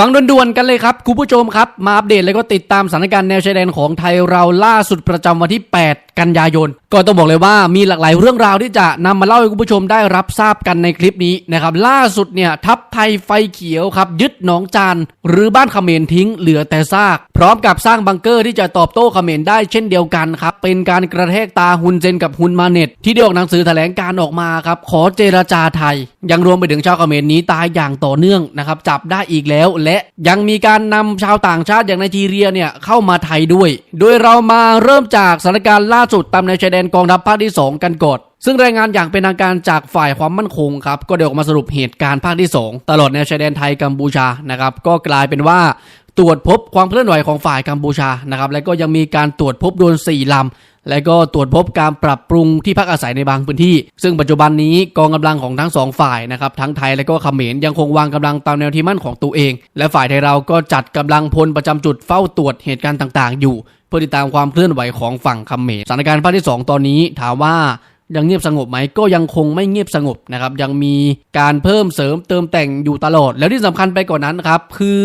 ฟังด่วนๆกันเลยครับคุณผู้ชมครับมาอัปเดตแล้วก็ติดตามสถานการณ์แนวชายแดนของไทยเราล่าสุดประจำวันที่ 8 กันยายน ก็ต้องบอกเลยว่ามีหลากหลายเรื่องราวที่จะนำมาเล่าให้คุณผู้ชมได้รับทราบกันในคลิปนี้นะครับล่าสุดเนี่ยทัพไทยไฟเขียวครับยึดหนองจานหรือบ้านเขมรทิ้งเหลือแต่ซาก พร้อมกับสร้างบังเกอร์ที่จะตอบโต้เขมรได้เช่นเดียวกันครับเป็นการกระแทกตาฮุนเซนกับฮุนมาเน็ตที่ได้ออกหนังสือแถลงการออกมาครับขอเจรจาไทย ยังรวมไปถึงชาวเขมรหนี้ตายอย่างต่อเนื่องนะครับจับได้อีกแล้วและยังมีการนำชาวต่างชาติอย่างไนจีเรียเนี่ยเข้ามาไทยด้วย โดยเรามาเริ่มจากสถานการณ์ล่าสุดตามในชายแดนกองทัพภาคที่ 2 กันก่อนซึ่งรายงานอย่างเป็นทางการจากฝ่ายความมั่นคงครับ ก็ได้ออกมาสรุปเหตุการณ์ภาคที่ 2 ตลอดแนวชายแดนไทยกัมพูชานะครับก็กลายเป็นว่าตรวจพบความเคลื่อนไหวของฝ่ายกัมพูชานะครับและก็ยังมีการตรวจพบโดน4ลำ และก็ตรวจพบการปรับปรุงที่พักอาศัยในบางพื้นที่ ซึ่งปัจจุบันนี้กองกำลังของทั้งสองฝ่ายนะครับทั้งไทยและก็เขมรยังคงวางกำลังตามแนวที่มั่นของตัวเอง และฝ่ายไทยเราก็จัดกำลังพลประจำจุดเฝ้าตรวจเหตุการณ์ต่าง ๆ อยู่ เพื่อติดตามความเคลื่อนไหวของฝั่งเขมรสถานการณ์ภาคที่ 2 ตอนนี้ถามว่ายังเงียบสงบไหมก็ยังคงไม่เงียบสงบนะครับยังมีการเพิ่มเสริมเติมแต่งอยู่ตลอด แล้วที่สำคัญไปกว่านนั้นครับคือ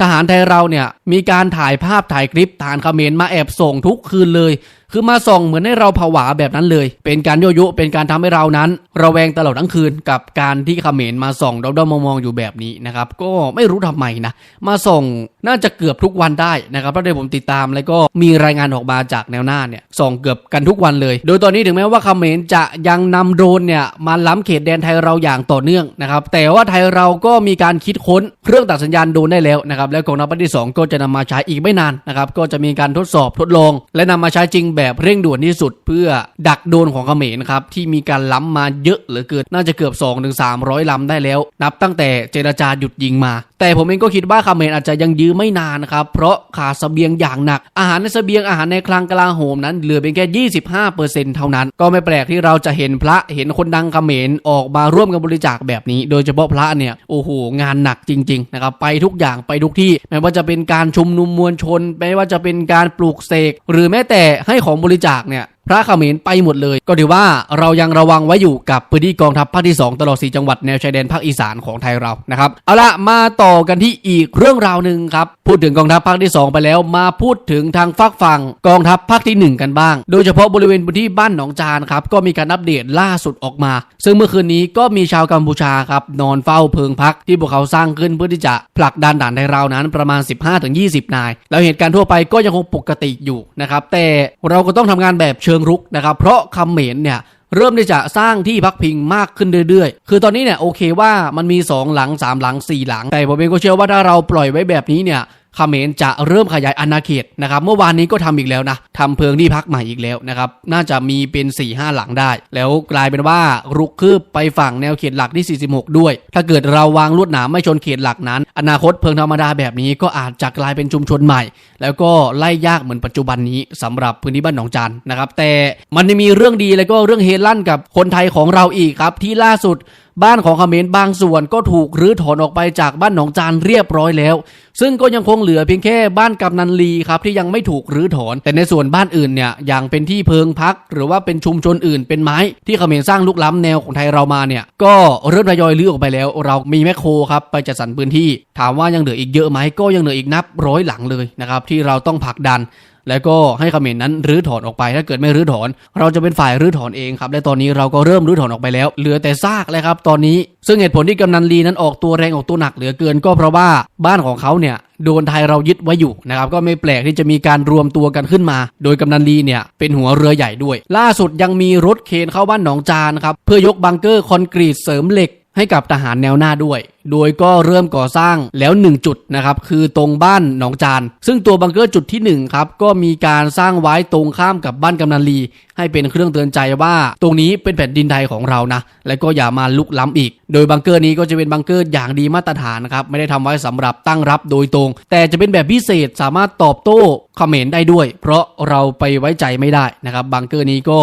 ทหารไทยเราเนี่ยมีการถ่ายภาพถ่ายคลิปทหารเขมรมาแอบส่งทุกคืนเลย คือมาส่องเหมือนให้เราผวาแบบนั้นเลย เป็นการโยโย่เป็นการทำให้เรานั้น ระแวงตลอดทั้งคืนกับการที่เขมรมาส่องด้อมๆมองๆอยู่แบบนี้นะครับ ก็ไม่รู้ทำไมนะ มาส่อง น่าจะเกือบทุกวันได้นะครับเพราะที่ผมติดตามแล้วก็มีรายงานออกมาจากแนวหน้าเนี่ยส่องเกือบกันทุกวันเลย โดยตอนนี้ถึงแม้ว่าเขมรจะยังนำโดรนเนี่ยมาล้ำเขตแดนไทยเราอย่างต่อเนื่องนะครับแต่ว่าไทยเราก็มีการคิดค้นเครื่องตัดสัญญาณโดรนได้แล้วนะครับแล้วกองทัพที่สองก็จะนำมาใช้อีกไม่นานนะครับก็จะมีการทดสอบทดลอง และนำมาใช้จริงแบบเร่งด่วนที่สุด เพื่อดักโดรนของเขมรครับที่มีการล้ำมาเยอะเหลือเกินน่าจะเกือบ 2-3ถึง300ลำได้แล้ว นับตั้งแต่เจรจาหยุดยิงมาแต่ผมเองก็คิดว่าเมรอาจจะยังยื้อไม่นานครับ เพราะขาดเสบียงอย่างหนัก อาหารในเสบียงอาหารในคลังกลาโหมนั้นเหลือเพียงแค่ 25%เท่านั้น ก็ไม่แปลกที่เราจะเห็นพระเห็นคนดังเมรออกมาร่วมกันบริจาคแบบนี้ โดยเฉพาะพระเนี่ยโอ้โหงานหนักจริงๆนะครับไปทุกอย่างไปทุกที่ไม่ว่าจะเป็นการชุมนุมมวลชนไม่ว่าจะเป็นการปลูกเสกหรือแม้แต่ให้ของบริจาคเนี่ย พระเขมรไปหมดเลย ก็ถือว่าเรายังระวังไว้อยู่กับพื้นที่กองทัพภาคที่ 2 ตลอด 4 จังหวัดแนวชายแดนภาคอีสานของไทยเรานะครับเอาละมาต่อกันที่อีกเรื่องราวหนึ่งครับพูดถึงกองทัพภาคที่ 2 ไปแล้วมาพูดถึงทางฝากฝั่งกองทัพภาคที่ 1 กันบ้าง โดยเฉพาะบริเวณพื้นที่บ้านหนองจานครับก็มีการอัปเดตล่าสุดออกมา ซึ่งเมื่อคืนนี้ก็มีชาวกัมพูชาครับนอนเฝ้าเพิงพักที่พวกเขาสร้างขึ้นเพื่อที่จะผลักดันด่านไทยเรานั้นประมาณ 15-20 นาย แล้วเหตุการณ์ทั่วไปก็ยังคงปกติอยู่นะครับแต่เราก็ต้องทำงานแบบเชิงรุกนะครับ เพราะคำเหม็นเนี่ยเริ่มที่จะสร้างที่พักพิงมากขึ้นเรื่อยๆ คือตอนนี้เนี่ยโอเคว่ามันมี 2 หลัง 3 หลัง 4 หลัง แต่ผมเองก็เชื่อว่าถ้าเราปล่อยไว้แบบนี้เนี่ย เขมรจะเริ่มขยายอาณาเขตนะครับ เมื่อวานนี้ก็ทำอีกแล้วนะทำเพิงที่พักใหม่อีกแล้วนะครับ น่าจะมีเป็น4ี่ห้าหลังได้ แล้วกลายเป็นว่ารุกคืบไปฝั่งแนวเขตหลักที่ 46 ด้วย ถ้าเกิดเราวางลวดหนามไม่ชนเขตหลักนั้น อนาคตเพิงธรรมดาแบบนี้ก็อาจจะกลายเป็นชุมชนใหม่ แล้วก็ไล่ยากเหมือนปัจจุบันนี้สำหรับพื้นที่บ้านหนองจันนะครับ แต่มันมีเรื่องดีแล้วก็เรื่องเฮลั่นกับคนไทยของเราอีกครับที่ล่าสุด บ้านของเขมรบางส่วนก็ถูกรื้อถอนออกไปจากบ้านหนองจานเรียบร้อยแล้ว ซึ่งก็ยังคงเหลือเพียงแค่บ้านกำนันลีครับที่ยังไม่ถูกรื้อถอน แต่ในส่วนบ้านอื่นเนี่ยอย่างเป็นที่เพิงพัก หรือว่าเป็นชุมชนอื่น เป็นไม้ที่เขมรสร้างลุกล้ำแนวของไทยเรามาเนี่ยก็เริ่มทยอยรื้อออกไปแล้ว เรามีแมคโครครับไปจัดสรรพื้นที่ ถามว่ายังเหลืออีกเยอะไหมก็ยังเหลืออีกนับร้อยหลังเลยนะครับที่เราต้องผลักดัน แล้วก็ให้เขมรนั้นรื้อถอนออกไป ถ้าเกิดไม่รื้อถอน เราจะเป็นฝ่ายรื้อถอนเองครับ และตอนนี้เราก็เริ่มรื้อถอนออกไปแล้ว เหลือแต่ซากเลยครับตอนนี้ซึ่งเหตุผลที่กำนันลีนั้นออกตัวแรงออกตัวหนักเหลือเกินก็เพราะว่าบ้านของเขาเนี่ยโดนไทยเรายึดไว้อยู่นะครับก็ไม่แปลกที่จะมีการรวมตัวกันขึ้นมา โดยกำนันลีเนี่ยเป็นหัวเรือใหญ่ด้วย ล่าสุดยังมีรถเคนเข้าบ้านหนองจานครับเพื่อยกบังเกอร์คอนกรีตเสริมเหล็กให้กับทหารแนวหน้าด้วย โดยก็เริ่มก่อสร้างแล้ว 1 จุดนะครับคือตรงบ้านหนองจาน ซึ่งตัวบังเกอร์จุดที่1ครับก็มีการสร้างไว้ตรงข้ามกับบ้านกำนันลี ให้เป็นเครื่องเตือนใจว่า ตรงนี้เป็นแผ่นดินไทยของเรานะ และก็อย่ามาลุกล้ำอีก โดยบังเกอร์นี้ก็จะเป็นบังเกอร์อย่างดีมาตรฐานนะครับไม่ได้ทำไว้สำหรับตั้งรับโดยตรง แต่จะเป็นแบบพิเศษสามารถตอบโต้คอมเขมรได้ด้วย เพราะเราไปไว้ใจไม่ได้นะครับบังเกอร์นี้ก็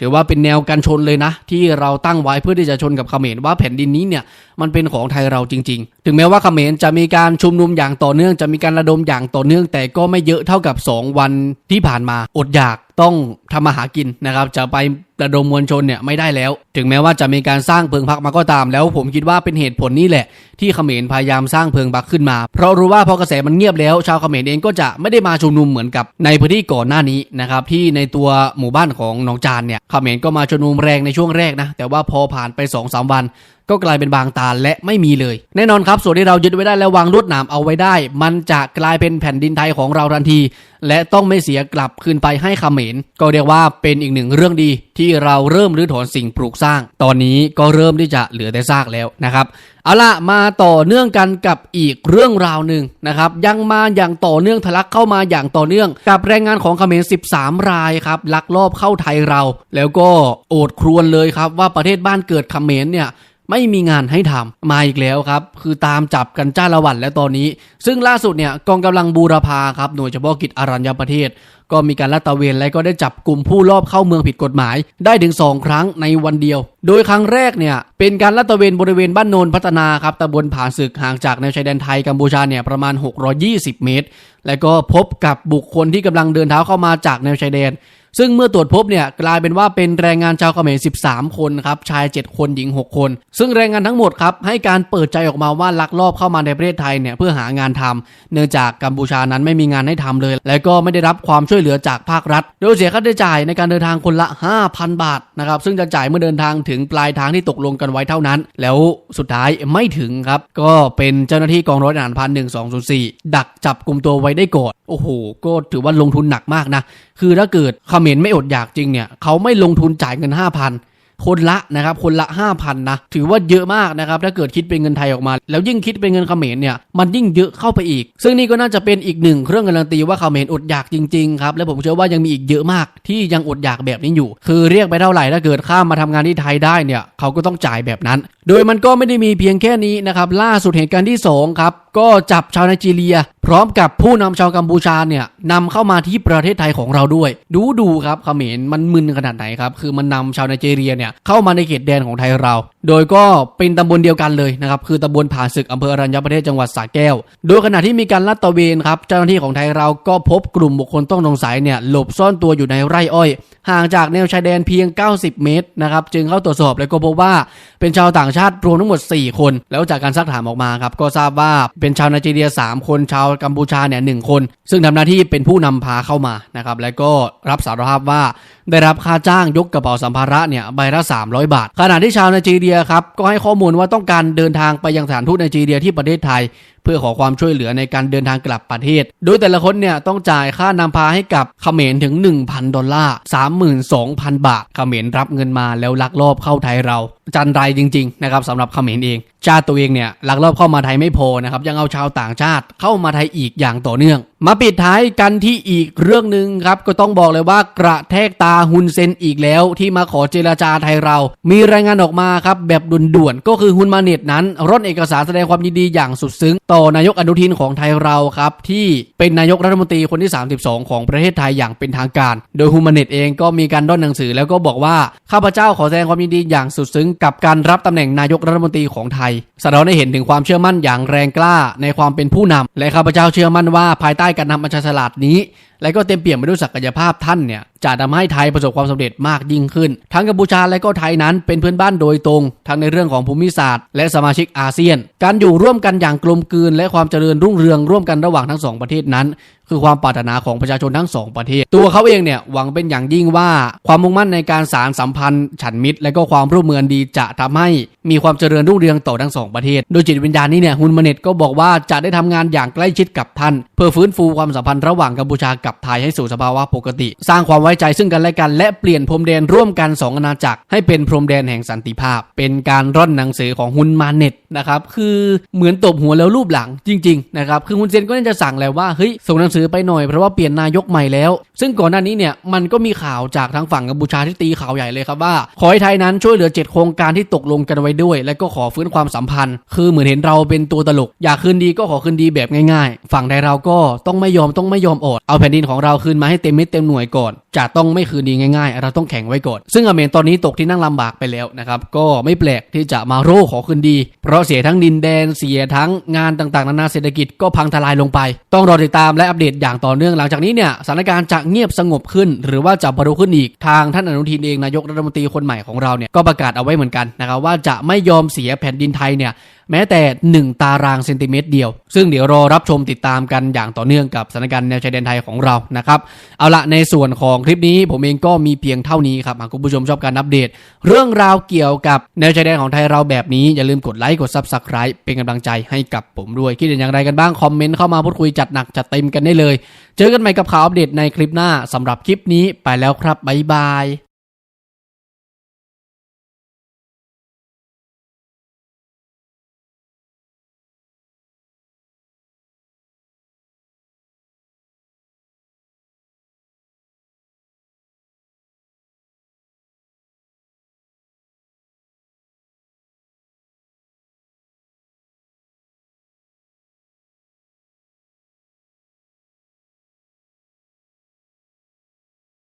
ถือว่าเป็นแนวกันชนเลยนะ ที่เราตั้งไว้เพื่อที่จะชนกับเขมรว่าแผ่นดินนี้เนี่ยมันเป็นของไทยเราจริง ถึงแม้ว่าเขมรจะมีการชุมนุมอย่างต่อเนื่องจะมีการระดมอย่างต่อเนื่อง แต่ก็ไม่เยอะเท่ากับ 2 วันที่ผ่านมาอดอยากต้องทำมาหากินนะครับ จะไประดมมวลชนเนี่ยไม่ได้แล้ว ถึงแม้ว่าจะมีการสร้างเพิงพักมาก็ตาม แล้วผมคิดว่าเป็นเหตุผลนี้แหละ ที่เขมรพยายามสร้างเพิงพักขึ้นมา เพราะรู้ว่าพอกระแสมันเงียบแล้ว ชาวเขมรเองก็จะไม่ได้มาชุมนุมเหมือนกับในพื้นที่ก่อนหน้านี้นะครับที่ในตัวหมู่บ้านของหนองจานเนี่ยเขมรก็มาชุมนุมแรงในช่วงแรกนะแต่ว่าพอผ่านไป2อสวัน ก็กลายเป็นบางตาและไม่มีเลย แน่นอนครับครับ ส่วนที่เรายึดไว้ได้และวางลวดหนามเอาไว้ได้ มันจะกลายเป็นแผ่นดินไทยของเราทันที และต้องไม่เสียกลับคืนไปให้เขมร ก็เรียกว่าเป็นอีกหนึ่งเรื่องดีที่เราเริ่มรื้อถอนสิ่งปลูกสร้าง ตอนนี้ก็เริ่มที่จะเหลือแต่ซากแล้วนะครับเอาละมาต่อเนื่องกันกับอีกเรื่องราวหนึ่งนะครับ ยังมาอย่างต่อเนื่องทะลักเข้ามาอย่างต่อเนื่อง กับแรงงานของเขมร 13 รายครับลักลอบเข้าไทยเรา แล้วก็โอดครวญเลยครับว่าประเทศบ้านเกิดเขมรเนี่ย ไม่มีงานให้ทำมาอีกแล้วครับ คือตามจับกันจ้าละวันแล้วตอนนี้ ซึ่งล่าสุดเนี่ยกองกำลังบูรพาครับหน่วยเฉพาะกิจอารัญญประเทศ ก็มีการลาดตระเวนและก็ได้จับกลุ่มผู้ลอบเข้าเมืองผิดกฎหมาย ได้ถึง 2 ครั้งในวันเดียว โดยครั้งแรกเนี่ยเป็นการลาดตระเวนบริเวณบ้านโนนพัฒนาครับตำบลผาศึกห่างจากแนวชายแดนไทยกัมพูชาเนี่ยประมาณ 620 เมตร และก็พบกับบุคคลที่กำลังเดินเท้าเข้ามาจากแนวชายแดน ซึ่งเมื่อตรวจพบเนี่ยกลายเป็นว่าเป็นแรงงานชาวเขมร 13 คนครับชาย 7 คนหญิง 6 คน ซึ่งแรงงานทั้งหมดครับให้การเปิดใจออกมาว่าลักลอบเข้ามาในประเทศไทยเนี่ยเพื่อหางานทำเนื่องจากกัมพูชานั้นไม่มีงานให้ทำเลย และก็ไม่ได้รับความช่วยเหลือจากภาครัฐ โดยเสียค่าใช้จ่ายในการเดินทางคนละ 5,000 บาทนะครับซึ่งจะจ่ายเมื่อเดินทางถึงปลายทางที่ตกลงกันไว้เท่านั้น แล้วสุดท้ายไม่ถึงครับก็เป็นเจ้าหน้าที่กองร้อยทหารพันหนึ่งสองศูนย์สี่ดักจับกลุ่มตัวไว้ได้ก่อนโอ้โหก็ถือว่าลงทุนหนักมากนะคือถ้าเกิดเขมรไม่อดอยากจริงเนี่ยเขาไม่ลงทุนจ่ายเงิน5,000 คนละนะครับคนละ 5,000 นะ ถือว่าเยอะมากนะครับ ถ้าเกิดคิดเป็นเงินไทยออกมา แล้วยิ่งคิดเป็นเงินเขมรเนี่ย มันยิ่งเยอะเข้าไปอีก ซึ่งนี่ก็น่าจะเป็นอีกหนึ่งเครื่องการันตีว่าเขมรอดอยากจริงๆครับ และผมเชื่อว่ายังมีอีกเยอะมากที่ยังอดอยากแบบนี้อยู่ คือเรียกไปเท่าไหร่ถ้าเกิดข้ามมาทำงานที่ไทยได้เนี่ยเขาก็ต้องจ่ายแบบนั้น โดยมันก็ไม่ได้มีเพียงแค่นี้นะครับล่าสุดเหตุการณ์ที่สองครับก็จับชาวไนจีเรีย พร้อมกับผู้นำชาวกัมพูชาเนี่ยนำเข้ามาที่ประเทศไทยของเราด้วย ดูดูครับเขมรมันมึนขนาดไหนครับคือมันนำชาวไนจีเรียเนี่ยเข้ามาในเขตแดนของไทยเรา โดยก็เป็นตำบลเดียวกันเลยนะครับคือตำบลผาศึกอำเภออรัญญประเทศจังหวัดสระแก้ว โดยขณะที่มีการลาดตระเวนครับเจ้าหน้าที่ของไทยเราก็พบกลุ่มบุคคลต้องสงสัยเนี่ยหลบซ่อนตัวอยู่ในไร่อ้อย ห่างจากแนวชายแดนเพียง 90 เมตรนะครับจึงเข้าตรวจสอบแล้วก็พบว่าเป็นชาวต่างชาติรวมทั้งหมด 4 คน แล้วจากการซักถามออกมาครับก็ทราบว่าเป็นชาวไนจีเรีย 3 คนชาวกัมพูชาเนี่ยหคน ซึ่งทำหน้าที่เป็นผู้นำพาเข้ามานะครับแล้วก็รับสารภาพว่าได้รับค่าจ้างยกกระเป๋าสัมภาระเนี่ยใบละ 300 บาท ขณะที่ชาวไนจีเรียครับก็ให้ข้อมูลว่าต้องการเดินทางไปยังสถานทูตไนจีเรียที่ประเทศไทย เพื่อขอความช่วยเหลือในการเดินทางกลับประเทศ โดยแต่ละคนเนี่ยต้องจ่ายค่านำพาให้กับเขมรถึง 1,000 ดอลลาร์ 32,000 บาท เขมรรับเงินมาแล้วลักลอบเข้าไทยเราจันไรจริง ๆ นะครับสำหรับเขมรเอง ชาติตัวเองเนี่ยลักลอบเข้ามาไทยไม่พอนะครับ ยังเอาชาวต่างชาติเข้ามาไทยอีกอย่างต่อเนื่อง มาปิดท้ายกันที่อีกเรื่องหนึ่งครับ ก็ต้องบอกเลยว่ากระแทกตาฮุนเซนอีกแล้ว ที่มาขอเจรจาไทยเรา มีรายงานออกมาครับแบบด่วนๆก็คือฮุนมาเน็ตนั้นร่อนเอกสารแสดงความยินดีอย่างสุดซึ้งตอนายกอนุทินของไทยเราครับ ที่เป็นนายกรัฐมนตรีคนที่ 32 ของประเทศไทยอย่างเป็นทางการ โดยฮูมาเน็ตเองก็มีการด่อนหนังสือแล้วก็บอกว่า ข้าพเจ้าขอแสดงความยินดีอย่างสุดซึ้งกับการรับตำแหน่งนายกรัฐมนตรีของไทยสะท้อนให้เห็นถึงความเชื่อมั่นอย่างแรงกล้าในความเป็นผู้นำและข้าพเจ้าเชื่อมั่นว่าภายใต้การนำอัญชาฉลาดนี้ และก็เต็มเปี่ยมไปด้วยศักยภาพท่านเนี่ยจะทำให้ไทยประสบความสำเร็จมากยิ่งขึ้น ทั้งกัมพูชาและก็ไทยนั้นเป็นเพื่อนบ้านโดยตรง ทั้งในเรื่องของภูมิศาสตร์ และสมาชิกอาเซียน การอยู่ร่วมกันอย่างกลมกลืน และความเจริญรุ่งเรืองร่วมกันระหว่างทั้งสองประเทศนั้น คือความปรารถนาของประชาชนทั้งสองประเทศ ตัวเขาเองเนี่ยหวังเป็นอย่างยิ่งว่าความมุ่งมั่นในการสารสัมพันธ์ฉันมิตร และก็ความร่วมมือดีจะทำให้มีความเจริญรุ่งเรืองต่อทั้งสองประเทศ โดยจิตวิญญาณนี้เนี่ยฮุนมาเน็ตก็บอกว่าจะได้ทำงานอย่างใกล้ชิดกับท่าน เพื่อฟื้นฟูความสัมพันธ์ระหว่างกัมพูชากับไทยให้สู่สภาวะปกติ สร้างความไว้ใจซึ่งกันและกัน และเปลี่ยนพรมแดนร่วมกันสองอาณาจักรให้เป็นพรมแดนแห่งสันติภาพ เป็นการร่อนหนังสือของฮุนมาเน็ตนะครับคือเหมือนตบหัวแล้วรูปหลังจริงๆนะครับคือฮุนเซนก็น่าจะสั่งแล้วว่าเฮ้ยส่งหนังสือไปหน่อยเพราะว่าเปลี่ยนนายกใหม่แล้ว ซึ่งก่อนหน้านี้เนี่ยมันก็มีข่าวจากทางฝั่งกัมพูชาที่ตีข่าวใหญ่เลยครับว่าขอให้ไทยนั้นช่วยเหลือเจ็ดโครงการที่ตกลงกันไว้ด้วย และก็ขอฟื้นความสัมพันธ์ คือเหมือนเห็นเราเป็นตัวตลก อยากคืนดีก็ขอคืนดีแบบง่ายๆ ฝั่งใดเราก็ต้องไม่ยอมต้องไม่ยอมอดเอาแผ่นดินของเราคืนมาให้เต็มเม็ดเต็มหน่วยก่อนจะต้องไม่คืนดีง่ายๆ เราต้องแข่งไว้ก่อน ซึ่งอเมนตอนนี้ตกที่นั่งลำบากไปแล้วนะครับ ก็ไม่แปลกที่จะมาโร่ขอคืนดี เพราะเสียทั้งดินแดนเสียทั้งงานต่างๆ นานาเศรษฐกิจก็พังทลายลงไป ต้องรอติดตามและอัปเดตอย่างต่อเนื่องหลังจากนี้เนี่ยสถานการณ์จะเงียบสงบขึ้น หรือว่าจะบรรลุขึ้นอีกทางท่านอนุทินเองนายกรัฐมนตรีคนใหม่ของเราเนี่ยก็ประกาศเอาไว้เหมือนกันนะครับว่าจะไม่ยอมเสียแผ่นดินไทยเนี่ยแม้แต่ 1 ตารางเซนติเมตรเดียว ซึ่งเดี๋ยวรอรับชมติดตามกันอย่างต่อเนื่องกับสถานการณ์แนวชายแดนไทยของเรานะครับ เอาละในส่วนของคลิปนี้ผมเองก็มีเพียงเท่านี้ครับ หากคุณผู้ชมชอบการอัปเดต เรื่องราวเกี่ยวกับแนวชายแดนของไทยเราแบบนี้ อย่าลืมกดไลค์กด Subscribe เป็นกำลังใจให้กับผมด้วย คิดเห็นอย่างไรกันบ้างคอมเมนต์เข้ามาพูดคุยจัดหนักจัดเต็มกันได้เลย เจอกันใหม่กับข่าวอัปเดตในคลิปหน้าสำหรับคลิปนี้ไปแล้วครับบ๊ายบาย